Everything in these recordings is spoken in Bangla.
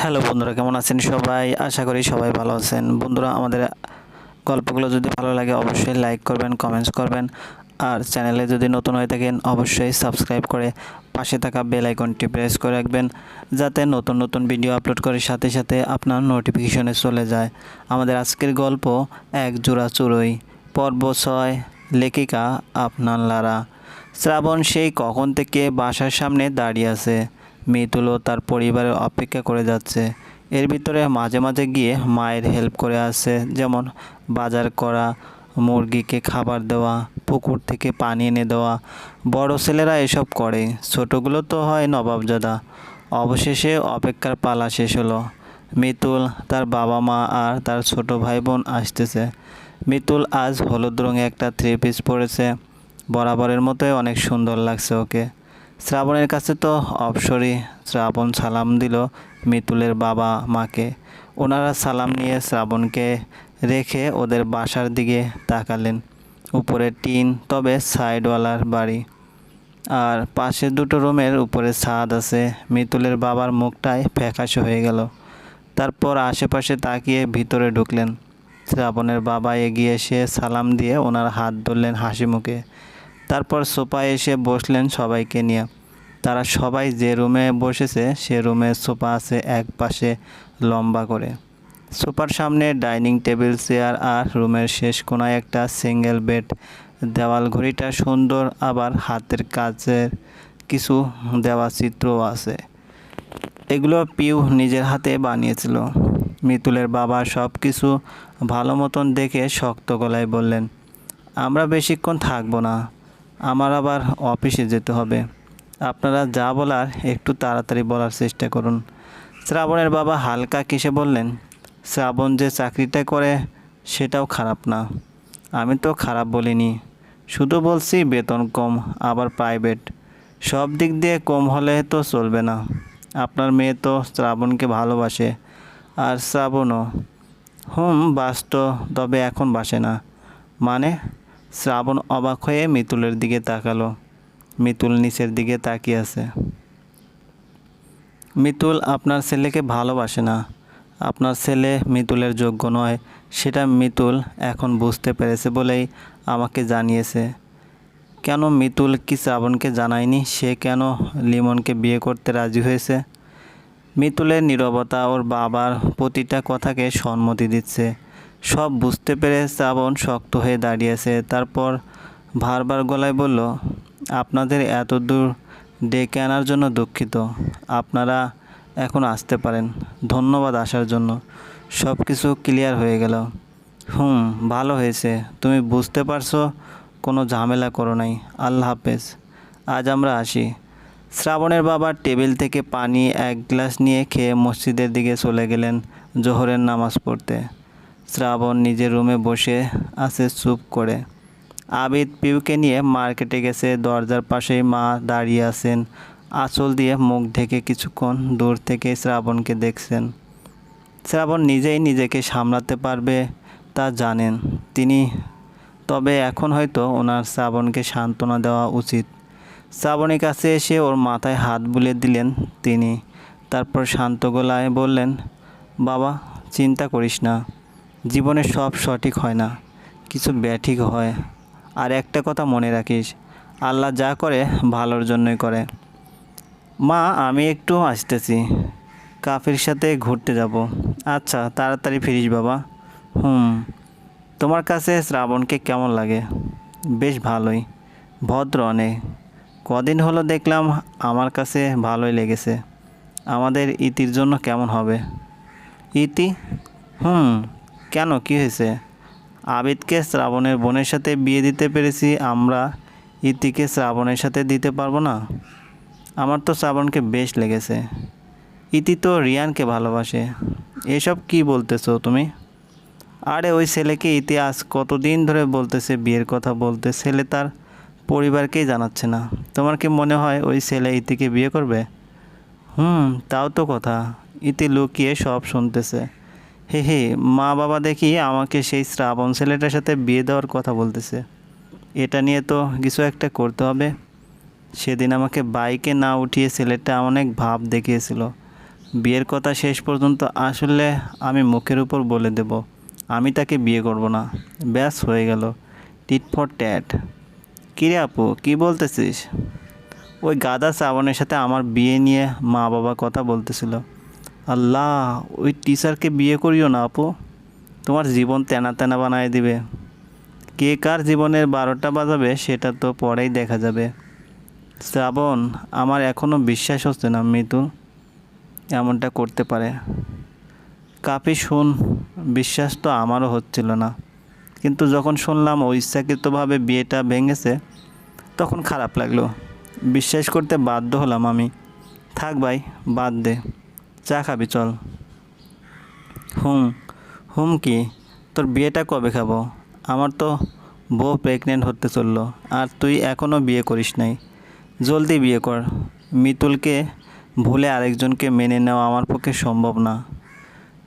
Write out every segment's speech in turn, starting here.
হ্যালো বন্ধুরা, কেমন আছেন সবাই? আশা করি সবাই ভালো আছেন। বন্ধুরা, আমাদের গল্পগুলো যদি ভালো লাগে, অবশ্যই লাইক করবেন কমেন্টস করবেন। আর চ্যানেলে যদি নতুন হয়ে থাকেন, অবশ্যই সাবস্ক্রাইব করে পাশে থাকা বেল আইকনটি প্রেস করে রাখবেন, যাতে নতুন নতুন ভিডিও আপলোড করার সাথে সাথে আপনার নোটিফিকেশনে চলে যায়। আমাদের আজকের গল্প, এক জোড়া চুরই পর্ব ছয়, লেখিকা আপনার লারা। শ্রাবণ সেই কখন থেকে বাসার সামনে দাঁড়িয়ে আছে। মিতুলও তার পরিবারের অপেক্ষা করে যাচ্ছে। এর ভিতরে মাঝে মাঝে গিয়ে মায়ের হেল্প করে আসছে যেমন বাজার করা, মুরগিকে খাবার দেওয়া, পুকুর থেকে পানি এনে দেওয়া। বড় ছেলেরা এসব করে। ছোটোগুলো তো হয় নবাবজাদা। অবশেষে অপেক্ষার পালা শেষ হলো। মিতুল তার বাবা মা আর তার ছোট ভাই বোন আসতেছে। মিতুল আজ হলুদ রঙে একটা থ্রি পিস পরেছে। বরাবরের মতোই অনেক সুন্দর লাগছে ওকে। শ্রাবণের কাছে তো অবসরই। শ্রাবণ সালাম দিল মিতুলের বাবা মাকে। ওনারা সালাম নিয়ে শ্রাবণকে রেখে ওদের বাসার দিকে তাকালেন। উপরে টিন, তবে সাইডওয়ালার বাড়ি। আর পাশে দুটো রুমের উপরে ছাদ আছে। মিতুলের বাবার মুখটায় ফ্যাকাশে হয়ে গেল। তারপর আশেপাশে তাকিয়ে ভিতরে ঢুকলেন। শ্রাবণের বাবা এগিয়ে এসে সালাম দিয়ে ওনার হাত ধরলেন হাসি মুখে তারপর সোফায় এসে বসলেন সবাইকে নিয়ে। তারা সবাই যে রুমে বসেছে, সে রুমে সোফা আছে এক পাশে লম্বা করে। সোফার সামনে ডাইনিং টেবিল, চেয়ার আর রুমের শেষ কোনায় একটা সিঙ্গেল বেড। দেওয়াল ঘড়িটা সুন্দর, আবার হাতের কাজের কিছু দেওয়া চিত্রও আছে। এগুলো পিউ নিজের হাতে বানিয়েছিল। মিতুলের বাবা সব কিছু ভালো মতন দেখে শক্ত গলায় বললেন, আমরা বেশিক্ষণ থাকব না। আমার আবার অফিসে যেতে হবে। আপনারা যা বলার একটু তাড়াতাড়ি বলার চেষ্টা করুন। শ্রাবণের বাবা হালকা কিসে বললেন, শ্রাবণ যে চাকরিটা করে, সেটাও খারাপ না। আমি তো খারাপ বলিনি। শুধু বলছি বেতন কম, আবার প্রাইভেট সব দিক দিয়ে কম হলে তো চলবে না। আপনার মেয়ে তো শ্রাবণকে ভালোবাসে, আর শ্রাবণও। হুম, বাস তো, তবে এখন বাসে না। মানে শ্রাবণ অবাক হয়ে মিতুলের দিকে তাকালো। মিতুল নিচের দিকে তাকিয়ে আছে। মিতুল, আপনার ছেলেকে ভালোবাসে না। আপনার ছেলে মিতুলের যোগ্য নয়। সেটা মিতুল এখন বুঝতে পেরেছে বলেই আমাকে জানিয়েছে। কেন মিতুল কি শ্রাবণকে জানায়নি? সে কেন লিমনকে বিয়ে করতে রাজি হয়েছে? মিতুলের নীরবতা ওর বাবার প্রতিটা কথাকে সম্মতি দিচ্ছে। সব বুঝতে পেরে শ্রাবণ শক্ত হয়ে দাঁড়িয়েছে। তারপর ভারবার গলায় বলল, আপনাদের এত দূর ডেকে আনার জন্য দুঃখিত। আপনারা এখন আসতে পারেন। ধন্যবাদ আসার জন্য। সব কিছু ক্লিয়ার হয়ে গেল। হুম, ভালো হয়েছে। তুমি বুঝতে পারছ, কোনো ঝামেলা করো নাই। আল্লাহ হাফেজ। আজ আমরা আসি। শ্রাবণের বাবা টেবিল থেকে পানি এক গ্লাস নিয়ে খেয়ে মসজিদের দিকে চলে গেলেন জোহরের নামাজ পড়তে। শ্রাবণ নিজের রুমে বসে আছে, চুপ করে। আবিদ পিউকে নিয়ে মার্কেটে গেছে, দরজার পাশেই মা দাঁড়িয়ে আছেন। আঁচল দিয়ে মুখ ঢেকে কিছুক্ষণ দূর থেকে শ্রাবণকে দেখছেন। শ্রাবণ নিজেই নিজেকে সামলাতে পারবে তা জানেন তিনি, তবে এখন হয়তো ওনার শ্রাবণকে সান্ত্বনা দেওয়া উচিত। শ্রাবণের কাছে এসে ওর মাথায় হাত বুলিয়ে দিলেন তিনি। তারপর শান্ত গলায় বললেন, বাবা, চিন্তা করিস না। জীবনে সব সঠিক হয় না, কিছু ব্যাঠিক হয়। আর একটা কথা মনে রাখিস, আল্লাহ যা করে ভালোর জন্যই করে। মা, আমি একটু আসতেছি, কাফির সাথে ঘুরতে যাব। আচ্ছা তাড়াতাড়ি ফিরিস বাবা। হুম, তোমার কাছে শ্রাবণকে কেমন লাগে? বেশ ভালোই, ভদ্র অনেক। কদিন হলো দেখলাম আমার কাছে ভালোই লেগেছে। আমাদের ইতির জন্য কেমন হবে? ইতি? হুম। কেন? কি হয়েছে? আবিদকে শ্রাবণের বোনের সাথে বিয়ে দিতে পেরেছি আমরা, ইতিকে শ্রাবণের সাথে দিতে পারব না? আমার তো শ্রাবণকে বেশ লেগেছে। ইতি তো রিয়ানকে ভালোবাসে। এসব কি বলতেছো তুমি? আরে, ওই ছেলেকে ইতিহাস কতদিন ধরে বলতেছে, বিয়ের কথা বলতে। ছেলে তার পরিবারকেই জানাচ্ছে না। তোমার কি মনে হয় ওই ছেলে ইতিকে বিয়ে করবে? হুম, তাও তো কথা। ইতি লুকিয়ে সব শুনতেছে। হে হে, মা বাবা দেখি আমাকে সেই শ্রাবণ ছেলেটার সাথে বিয়ে দেওয়ার কথা বলতেছে। এটা নিয়ে তো কিছু একটা করতে হবে। সেদিন আমাকে বাইকে না উঠিয়ে ছেলেটা অনেক ভাব দেখিয়েছিল। বিয়ের কথা শেষ পর্যন্ত আসলে আমি মুখের উপর বলে দেব, আমি তাকে বিয়ে করব না। ব্যাস, হয়ে গেল। Tit for tat. কিরে আপু, কী বলতেছিস? ওই গাদা শ্রাবণের সাথে আমার বিয়ে নিয়ে মা বাবা কথা বলতেছিল। আল্লাহ, ওই টিচারকে বিয়ে করিও না আপু। তোমার জীবন তেনা তেনা বানায় দিবে। কে কার জীবনের বারোটা বাজাবে, সেটা তো পরেই দেখা যাবে। শ্রাবণ, আমার এখনও বিশ্বাস হচ্ছে না মৃদুল এমনটা করতে পারে। কাপি, শুন, বিশ্বাস তো আমারও হচ্ছিল না। কিন্তু যখন শুনলাম ও ইচ্ছাকৃতভাবে বিয়েটা ভেঙেছে, তখন খারাপ লাগল। বিশ্বাস করতে বাধ্য হলাম আমি। থাক ভাই, বাদ দে। চা খাবি, চল। হুম হুম কি? তোর বিয়েটা কবে খাব? আমার তো বউ প্রেগনেন্ট হতে চলল, আর তুই এখনও বিয়ে করিস নাই। জলদি বিয়ে কর। মিতুলকে ভুলে আরেকজনকে মেনে নেওয়া আমার পক্ষে সম্ভব না।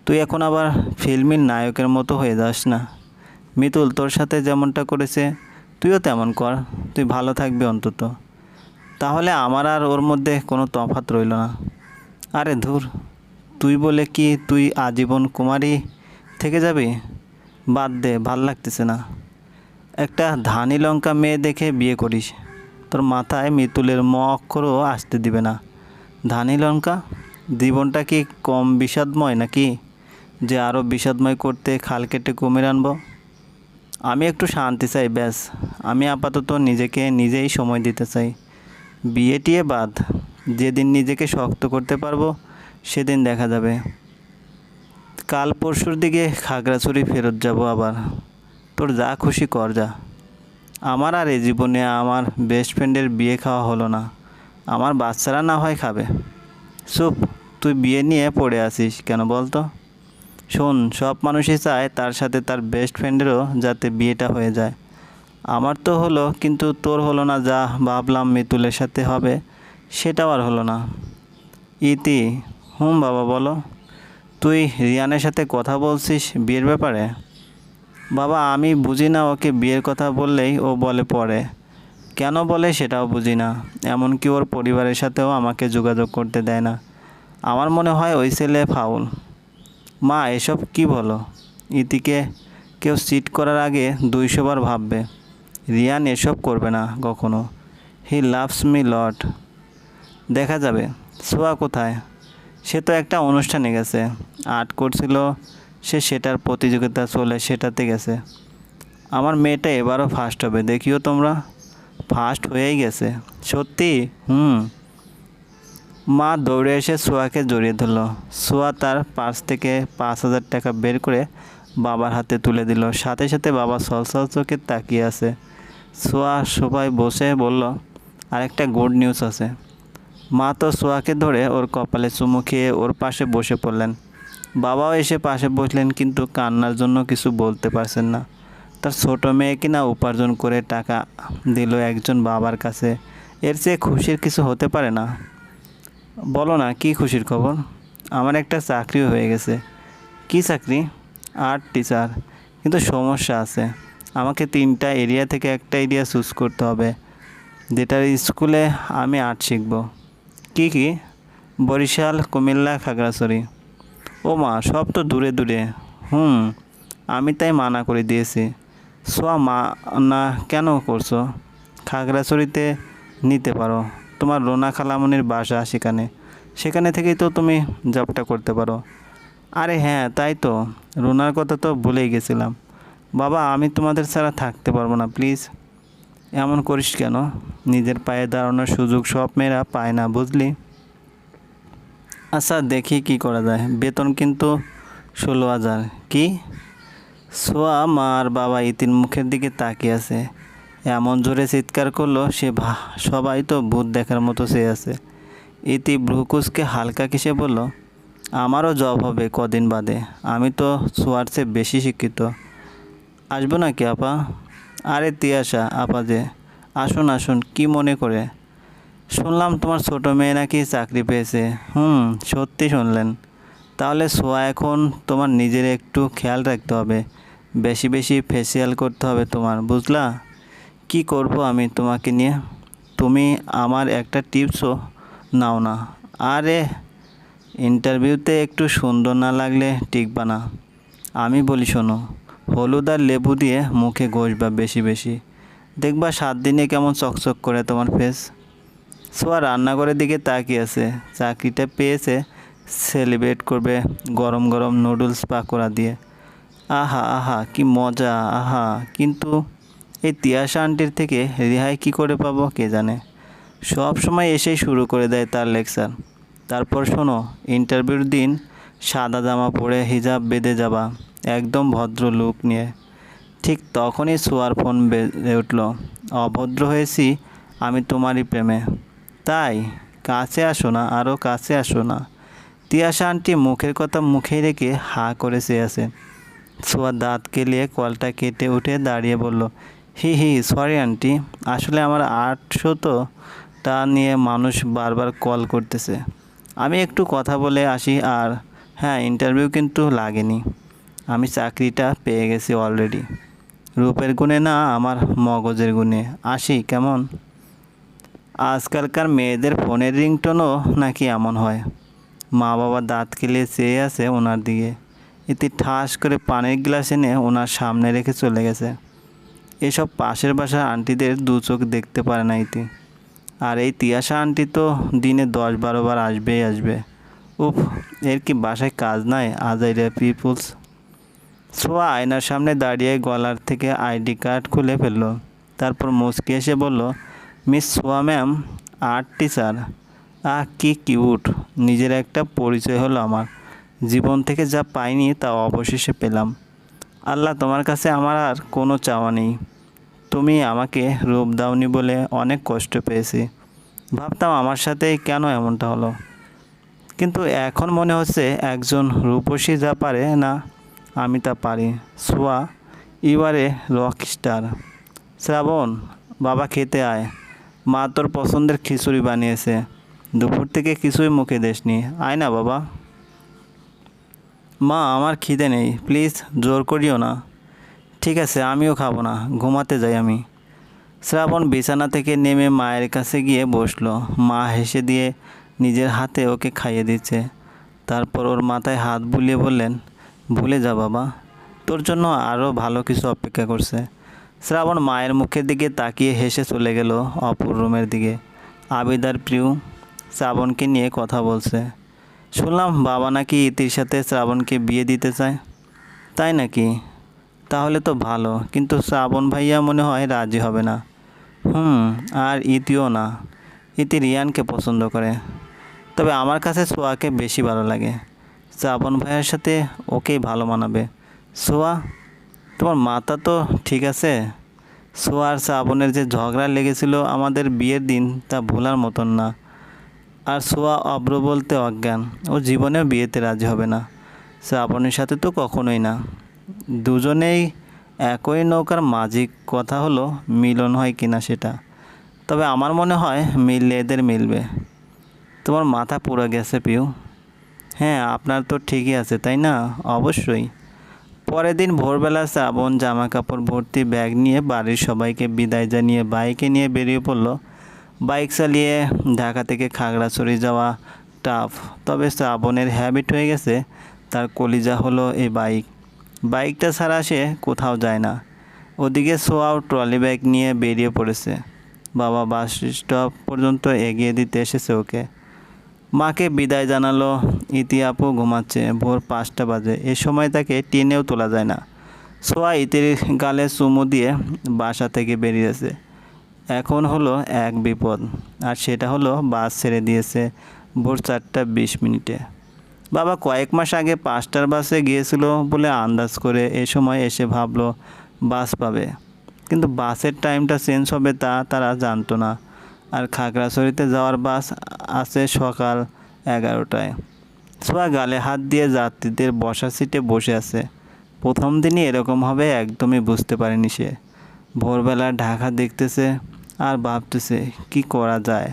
তুই এখন আবার ফিল্মের নায়কের মতো হয়ে যাস না। মিতুল, তোর সাথে যেমনটা করেছে, তুইও তেমন কর। তুই ভালো থাকবি অন্তত। তাহলে আমার আর ওর মধ্যে কোনো তফাৎ রইল না। আরে ধুর, তুই বলে কি তুই আজীবন কুমারী থেকে যাবি? বাদ দে, ভালো লাগতেছে না। একটা ধানি লঙ্কা মেয়ে দেখে বিয়ে করিস। তোর মাথায় মিতুলের ম অক্ষরও আসতে দিবে না। ধানি লঙ্কা? জীবনটা কি কম বিষাদময় নাকি? যে আরও বিষাদময় করতে খাল কেটে কুমির আনব? আমি একটু শান্তি চাই, ব্যাস। আমি আপাতত নিজেকে নিজেই সময় দিতে চাই। বিয়ে টিয়ে বাদ। যেদিন নিজেকে শক্ত করতে পারব, সেদিন দেখা যাবে। কাল পরশুর দিকে খাগড়াছড়ি ফেরত যাব আবার। তোর যা খুশি কর যা। আমার আর এই জীবনে আমার বেস্ট ফ্রেন্ডের বিয়ে খাওয়া হলো না। আমার বাচ্চারা না হয় খাবে। চুপ, তুই বিয়ে নিয়ে পড়ে আসিস কেন বলতো? শোন, সব মানুষই চায় তার সাথে তার বেস্ট ফ্রেন্ডেরও যাতে বিয়েটা হয়ে যায়। আমার তো হলো, কিন্তু তোর হলো না যা ভাবলাম মিতুলের সাথে হবে। সেটাও আর হলো না। ইতি, হুম বাবা বলো। তুই রিয়ানের সাথে কথা বলছিস বিয়ের ব্যাপারে? বাবা, আমি বুঝি না ওকে বিয়ের কথা বললেই ও বলে পড়ে কেন বলে সেটাও বুঝি না। এমনকি ওর পরিবারের সাথেও আমাকে যোগাযোগ করতে দেয় না। আমার মনে হয় ওই ছেলে ফাউল। মা, এসব কি বলো? ইতিকে কেউ সিট করার আগে দুইশোবার ভাববে, রিয়ান এসব করবে না কখনো। He loves me lot. দেখা যাবে। সোয়া কোথায়? সে তো একটা অনুষ্ঠানে গেছে। আর্ট করছিল, সে সেটার প্রতিযোগিতা চলে সেটাতে গেছে। আমার মেয়েটা এবারও ফার্স্ট হবে, দেখিও তোমরা। ফার্স্ট হয়েই গেছে। সত্যি? হুম। মা দৌড়ে এসে সোয়াকে জড়িয়ে ধরলো। সোয়া তার পার্স থেকে পাঁচ হাজার টাকা বের করে বাবার হাতে তুলে দিল। সাথে সাথে বাবা সলসল চোখে তাকিয়ে আছে। সোয়া সবাই বসে বলল, আরেকটা গুড নিউজ আছে। মা তো সোয়াকে ধরে ওর কপালে চুমু খেয়ে ওর পাশে বসে পড়লেন। বাবাও এসে পাশে বসলেন কিন্তু কান্নার জন্য কিছু বলতে পারছেন না। তার ছোট মেয়ে কিনা উপার্জন করে টাকা দিল একজন বাবার কাছে। এর চেয়ে খুশির কিছু হতে পারে না। বলো না, কি খুশির খবর? আমার একটা চাকরি হয়ে গেছে। কি চাকরি? Art teacher. কিন্তু সমস্যা আছে। আমাকে তিনটা এরিয়া থেকে একটা এরিয়া চুজ করতে হবে। যেটার স্কুলে আমি আর্ট শিখব। কি কি? বরিশাল, কুমিল্লা, খাগড়াছড়ি। ও মা, সব তো দূরে দূরে। হুম, আমি তাই মানা করে দিয়েছি। সোয়া মা না কেন করছ? খাগড়াছড়িতে নিতে পারো। তোমার রোনা খালামনির বাসা সেখানে। সেখানে থেকেই তো তুমি জবটা করতে পারো। আরে হ্যাঁ তাই তো। রোনার কথা তো ভুলেই গেছিলাম। বাবা, আমি তোমাদের ছাড়া থাকতে পারব না, প্লিজ। এমন করিস কেন? নিজের পায়ে দাঁড়ানোর সুযোগ সব মেয়েরা পায় না, বুঝলি? আচ্ছা দেখি কি করা যায়। বেতন কিন্তু ষোলো হাজার। কি? সোয়া মা আর বাবা ইতির মুখের দিকে তাকিয়ে আছে। এমন জোরে চিৎকার করল সে সবাই তো ভূত দেখার মতো সে আছে। ইতি ব্রুকুসকে হালকা কিসে বলল, আমারও জব হবে কদিন বাদে। আমি তো সোয়ার চেয়ে বেশি শিক্ষিত। আসব নাকি আপা? আরে তিয়াসা আপা যে। আসুন আসুন, কি মনে করে? শুনলাম তোমার ছোটো মেয়ে নাকি চাকরি পেয়েছে। হুম, সত্যি শুনলেন। তাহলে সোয়া এখন তোমার নিজের একটু খেয়াল রাখতে হবে। বেশি বেশি ফেসিয়াল করতে হবে তোমার, বুঝলা? কি করব আমি তোমাকে নিয়ে? তুমি আমার একটা টিপসও নাও না। আরে ইন্টারভিউতে একটু সুন্দর না লাগলে টিকবা না। আমি বলি শোনো হলুদ আর লেবু দিয়ে মুখে ঘষবা বেশি বেশি। দেখবা সাত দিনে কেমন চকচক করে তোমার ফেস সোয়া রান্নাঘরের দিকে তাকিয়ে আছে। চাকরিটা পেয়েছে সেলিব্রেট করবে গরম গরম নুডলস পাকোড়া দিয়ে। আহা আহা, কি মজা, আহা। কিন্তু এই তিয়াশা আন্টির থেকে রেহাই কী করে পাবো কে জানে? সব সময় এসেই শুরু করে দেয় তার লেকচার। তারপর শোনো ইন্টারভিউর দিন সাদা জামা পরে হিজাব বেঁধে যাবা। একদম ভদ্র লুক নিয়ে। ঠিক তখনই সোয়ার ফোন বেজে উঠল, অভদ্র হয়েছি আমি তোমারই প্রেমে। তাই, কাছে আসো না আরও কাছে আসো না। তিয়াশা আন্টি মুখের কথা মুখেই রেখে হা করে চেয়ে আছে। সোয়া দাঁত কেলিয়ে কলটা কেটে উঠে দাঁড়িয়ে বলল, হি হি, সরি আন্টি, আসলে আমার আটশো তো তা নিয়ে মানুষ বারবার কল করতেছে। আমি একটু কথা বলে আসি আর হ্যাঁ ইন্টারভিউ কিন্তু লাগেনি। আমি চাকরিটা পেয়ে গেছি অলরেডি রূপের গুণে না, আমার মগজের গুণে। আসি, কেমন? আজকালকার মেয়েদের ফোনের রিংটোনও নাকি এমন হয়। মা বাবা দাঁত কেলিয়ে চেয়ে আছে ওনার দিকে। এতে ঠাস করে পানির গ্লাস এনে ওনার সামনে রেখে চলে গেছে। এসব পাশের বাসার আন্টিদের দু চোখ দেখতে পারে না ইতি। আর এই তিয়াশা আন্টি তো দিনে দশ বারো বার আসবেই আসবে। উফ, এর কি বাসায় কাজ নাই? আজাইরা পিপুলস। সোয়া আয়নার সামনে দাঁড়িয়ে গলার থেকে আইডি কার্ড খুলে ফেলল। তারপর মুচকি এসে বলল, miss Soya ma'am, art teacher. Ah, কি কিউট। নিজের একটা পরিচয় হলো আমার। জীবন থেকে যা পাইনি তা অবশেষে পেলাম। আল্লাহ, তোমার কাছে আমার আর কোনো চাওয়া নেই। তুমি আমাকে রূপ দাওনি বলে অনেক কষ্ট পেয়েছি। ভাবতাম আমার সাথে কেন এমনটা হলো। কিন্তু এখন মনে হচ্ছে একজন রূপসী যা পারে না আমি তা পারি। So you a rock star. Shrabon, বাবা খেতে আয়। মা তোর পছন্দের খিচুড়ি বানিয়েছে। দুপুর থেকে কিছুই মুখে দেসনি। আয় না, বাবা। মা, আমার খিদে নেই। প্লিজ, জোর করিও না। ঠিক আছে, আমিও খাব না। ঘুমাতে যাই আমি। শ্রাবণ বিছানা থেকে নেমে মায়ের কাছে গিয়ে বসল। মা হেসে দিয়ে নিজের হাতে ওকে খাইয়ে দিচ্ছে। তারপর ওর মাথায় হাত বুলিয়ে বললেন ভুলে যা বাবা। তোর জন্য আরও ভালো কিছু অপেক্ষা করছে। শ্রাবণ মায়ের মুখের দিকে তাকিয়ে হেসে চলে গেল অপুর রুমের দিকে। আবিদার প্রিয় শ্রাবণকে নিয়ে কথা বলছে। শুনলাম বাবা নাকি ইতির সাথে শ্রাবণকে বিয়ে দিতে চায়। তাই নাকি? তাহলে তো ভালো, কিন্তু শ্রাবণ ভাইয়া মনে হয় রাজি হবে না। হুম, আর ইতিও না। ইতি রিয়ানকে পছন্দ করে। তবে আমার কাছে সোয়াকে বেশি ভালো লাগে। শ্রাবণ ভাইয়ের সাথে ওকেই ভালো মানাবে। সোয়া, তোমার মাথা তো ঠিক আছে? সোয়া আর শ্রাবণের যে ঝগড়া লেগেছিল আমাদের বিয়ের দিন, তা ভোলার মতন না। আর সোয়া অব্র বলতে অজ্ঞান, ও জীবনেও বিয়েতে রাজি হবে না। শ্রাবণের সাথে তো কখনোই না। দুজনেই একই নৌকার মাঝি কথা হলো মিলন হয় কিনা সেটা। তবে আমার মনে হয় মিললে এদের মিলবে। তোমার মাথা পুরো গেছে পিউ। হ্যাঁ আপনার তো ঠিকই আছে, তাই না? অবশ্যই। পরের দিন ভোরবেলা শ্রাবণ জামা কাপড় ভর্তি, ব্যাগ নিয়ে বাড়ির সবাইকে বিদায় জানিয়ে বাইকে নিয়ে বেরিয়ে পড়ল। বাইক চালিয়ে ঢাকা থেকে খাগড়াছড়ি যাওয়া টাফ, তবে শ্রাবণের হ্যাবিট হয়ে গেছে, তার কলিজা হলো এই বাইক। বাইকটা ছাড়া সে কোথাও যায় না। ওদিকে সোয়াও ট্রলি ব্যাগ নিয়ে বেরিয়ে পড়েছে। বাবা বাস স্টপ পর্যন্ত এগিয়ে দিতে এসেছে ওকে। মাকে বিদায় জানালো, ইতি আপু ঘুমাচ্ছে, ভোর পাঁচটা বাজে। এ সময় তাকে টেনেও তোলা যায় না। সোয়া ইতির গালে চুমু দিয়ে বাসা থেকে বেরিয়েছে। এখন হলো এক বিপদ, আর সেটা হলো বাস ছেড়ে দিয়েছে ভোর চারটা বিশ মিনিটে। বাবা কয়েক মাস আগে পাঁচটার বাসে গিয়েছিল বলে আন্দাজ করে এ সময় এসে ভাবলো, বাস পাবে। কিন্তু বাসের টাইমটা চেঞ্জ হবে তা তারা জানতো না। আর খাগড়াছড়িতে যাওয়ার বাস আছে সকাল এগারোটায়। সোয়া গালে হাত দিয়ে যাত্রীদের বসা সিটে বসে আছে। প্রথম দিনই এরকম হবে, একদমই বুঝতে পারেনি সে। ভোরবেলা ঢাকা দেখতেছে আর ভাবতেছে, কি করা যায়?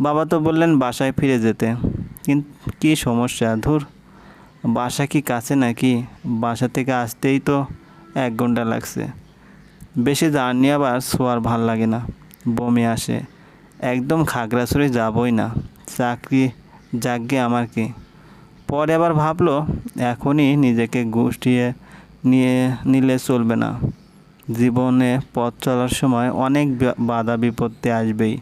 বাবা তো বললেন, বাসায় ফিরে যেতে। কিন্তু কী সমস্যা ধুর, বাসা কি কাছে নাকি? বাসা থেকে আসতেই তো এক ঘণ্টা লাগছে। বেশি জার্নি আবার শোয়ার ভালো লাগে না। বমি আসে। একদম খাগড়াছড়ি যাবই না। চাকরি যাগ্যে আমার কি? পরে আবার ভাবলো, এখনই নিজেকে গুটিয়ে নিয়ে নিলে চলবে না। জীবনে পথ চলার সময় অনেক বাধা বিপত্তি আসবেই।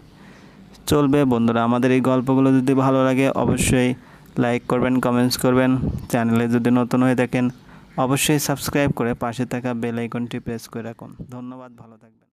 চলবে বন্ধুরা, আমাদের এই গল্পগুলো যদি ভালো লাগে অবশ্যই লাইক করবেন, কমেন্টস করবেন। চ্যানেলে যদি নতুন হয়ে থাকেন, অবশ্যই সাবস্ক্রাইব করে পাশে থাকা বেল আইকনটি প্রেস করে রাখুন। ধন্যবাদ, ভালো থাকবেন।